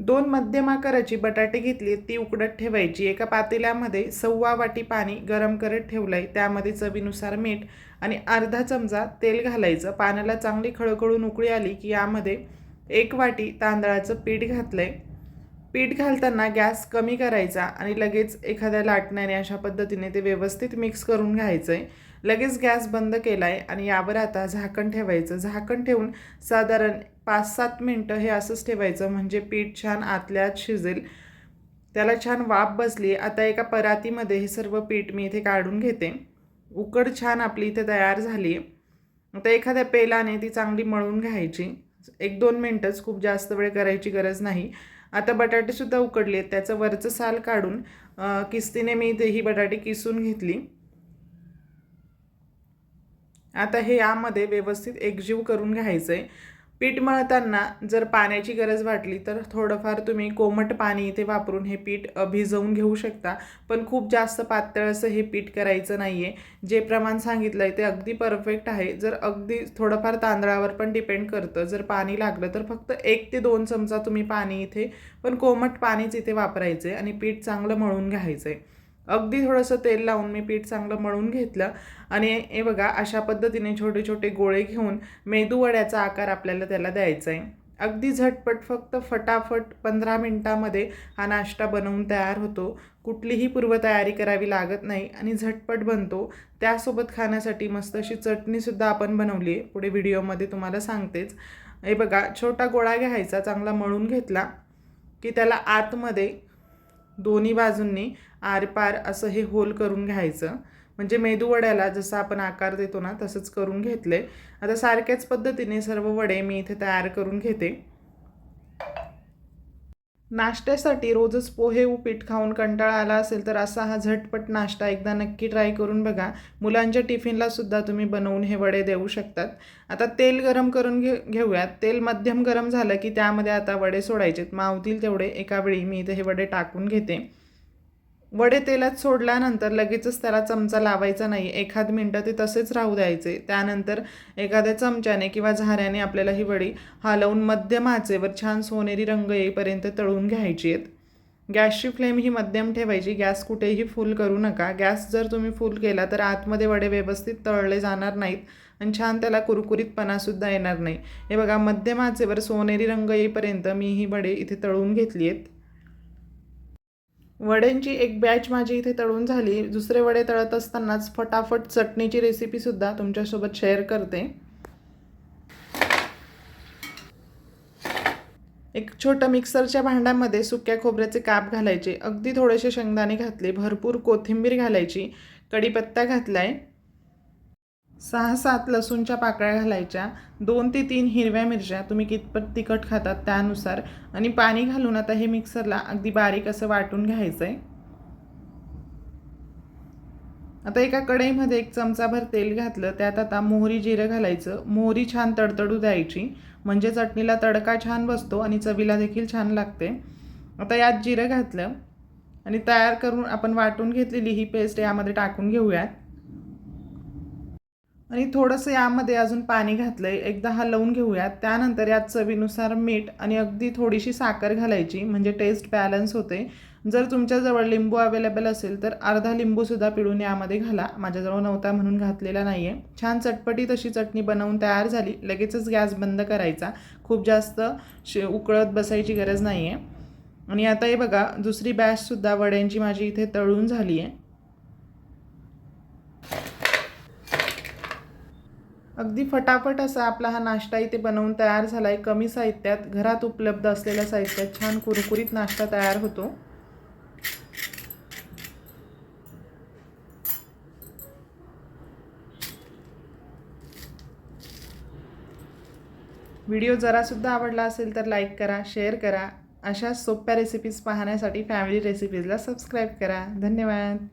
दोन मध्यम आकाराची बटाटे घेतली ती उकडत ठेवायची. एका पातेल्यामध्ये सव्वा वाटी पाणी गरम करत ठेवलं आहे त्यामध्ये चवीनुसार मीठ आणि अर्धा चमचा तेल घालायचं. पाण्याला चांगली खळखळून उकळी आली की यामध्ये एक वाटी तांदळाचं पीठ घातलं आहे पीठ घालताना गॅस कमी करायचा आणि लगेच एखाद्या लाटण्याने अशा पद्धतीने ते व्यवस्थित मिक्स करून घ्यायचं आहे लगेच गॅस बंद केला आहे आणि यावर आता झाकण ठेवायचं. झाकण ठेवून साधारण पाच सात मिनटं हे असंच ठेवायचं म्हणजे पीठ छान आतल्यात शिजेल. त्याला छान वाफ बसली. आता एका परातीमध्ये हे सर्व पीठ मी इथे काढून घेते. उकड छान आपली इथे तयार झाली आहे आता एखाद्या पेलाने ती चांगली मळून घ्यायची. एक दोन मिनटंच खूप जास्त वेळ करायची गरज नाही. आता बटाटेसुद्धा उकडले आहेत. त्याचं वरचं साल काढून किस्तीने मी इथे ही बटाटे किसून घेतली. आता हे यामध्ये व्यवस्थित एकजीव करून घ्यायचं आहे पीठ मळताना जर पाण्याची गरज वाटली तर थोडंफार तुम्ही कोमट पाणी इथे वापरून हे पीठ भिजवून घेऊ शकता. पण खूप जास्त पातळ असं हे पीठ करायचं नाही आहे जे प्रमाण सांगितलं आहे ते अगदी परफेक्ट आहे. जर अगदी थोडंफार तांदळावर पण डिपेंड करतं जर पाणी लागलं तर फक्त एक ते दोन चमचा तुम्ही पाणी इथे पण कोमट पाणीच इथे वापरायचं आहे आणि पीठ चांगलं मळून घ्यायचं आहे अगदी थोडंसं तेल लावून मी पीठ चांगलं मळून घेतलं. आणि हे बघा अशा पद्धतीने छोटे छोटे गोळे घेऊन मेदूवड्याचा आकार आपल्याला त्याला द्यायचा आहे अगदी झटपट फक्त फटाफट पंधरा मिनटामध्ये हा नाश्ता बनवून तयार होतो. कुठलीही पूर्वतयारी करावी लागत नाही आणि झटपट बनतो. त्यासोबत खाण्यासाठी मस्त अशी चटणीसुद्धा आपण बनवली आहे पुढे व्हिडिओमध्ये तुम्हाला सांगतेच. हे बघा छोटा गोळा घ्यायचा चांगला मळून घेतला की त्याला आतमध्ये दोन्ही बाजूंनी आरपार असं हे होल करून घ्यायचं. म्हणजे मेदूवड्याला जसं आपण आकार देतो ना तसंच करून घेतले. आता सारख्याच पद्धतीने सर्व वडे मी इथे तयार करून घेते. नाश्त्यासाठी रोजच पोहे उपीट खाऊन कंटाळा आला असेल तर असा हा झटपट नाश्ता एकदा नक्की ट्राय करून बघा. मुलांच्या टिफिनला सुद्धा तुम्ही बनवून हे वडे देऊ शकतात. आता तेल गरम करून घे घेऊयात. तेल मध्यम गरम झालं की त्यामध्ये आता वडे सोडायचेत. मावतील तेवढे. एका वेळी मी इथे हे वडे टाकून घेते. वडे तेलात सोडल्यानंतर लगेचच त्याला चमचा लावायचा नाही. एखाद मिनटं ते तसेच राहू द्यायचे. त्यानंतर एखाद्या चमच्याने किंवा झाऱ्याने आपल्याला ही वडी हलवून मध्यम आचेवर छान सोनेरी रंग येईपर्यंत तळून घ्यायची आहेत. गॅसची फ्लेम ही मध्यम ठेवायची. गॅस कुठेही फुल करू नका. गॅस जर तुम्ही फुल केला तर आतमध्ये वडे व्यवस्थित तळले जाणार नाहीत आणि छान त्याला कुरकुरीतपणासुद्धा येणार नाही. हे बघा मध्यम आचेवर सोनेरी रंग येईपर्यंत मी ही वडे इथे तळून घेतली आहेत. वड्यांची एक बॅच माझी इथे तळून झाली. दुसरे वडे तळत असतानाच फटाफट चटणीची रेसिपीसुद्धा तुमच्यासोबत शेअर करते. एक छोटं मिक्सरच्या भांड्यामध्ये सुक्या खोबऱ्याचे काप घालायचे. अगदी थोडेसे शेंगदाणे घातले. भरपूर कोथिंबीर घालायची. कढीपत्ता घातलाय. सहा सात लसूणच्या पाकळ्या घालायच्या. दोन ते तीन हिरव्या मिरच्या तुम्ही कितपत तिखट खातात त्यानुसार. आणि पाणी घालून आता हे मिक्सरला अगदी बारीक असं वाटून घ्यायचं आहे आता एका कढईमध्ये एक चमचाभर तेल घातलं त्यात आता मोहरी जिरं घालायचं. मोहरी छान तडतडू द्यायची. म्हणजे चटणीला तडका छान बसतो आणि चवीला देखील छान लागते. आता यात जिरं घातलं आणि तयार करून आपण वाटून घेतलेली ही पेस्ट यामध्ये टाकून घेऊयात. आणि थोडंसं यामध्ये अजून पाणी घातलं आहे एकदा हलवून घेऊयात. त्यानंतर यात चवीनुसार मीठ आणि अगदी थोडीशी साखर घालायची म्हणजे टेस्ट बॅलन्स होते. जर तुमच्याजवळ लिंबू अवेलेबल असेल तर अर्धा लिंबूसुद्धा पिळून यामध्ये घाला. माझ्याजवळ नव्हता म्हणून घातलेला नाही आहे छान चटपटी तशी चटणी बनवून तयार झाली. लगेचच गॅस बंद करायचा. खूप जास्त शे उकळत बसायची गरज नाही आहे आणि आता हे बघा दुसरी बॅचसुद्धा वड्यांची माझी इथे तळून झाली आहे अगदी फटाफट असा आपला हा नाश्ता इथे बनवून तयार झाला आहे कमी साहित्यात घरात उपलब्ध असलेल्या साहित्यात छान कुरकुरीत नाश्ता तयार होतो. व्हिडिओ जरासुद्धा आवडला असेल तर लाईक करा शेअर करा. अशा सोप्या रेसिपीज पाहण्यासाठी फॅमिली रेसिपीजला सबस्क्राईब करा. धन्यवाद.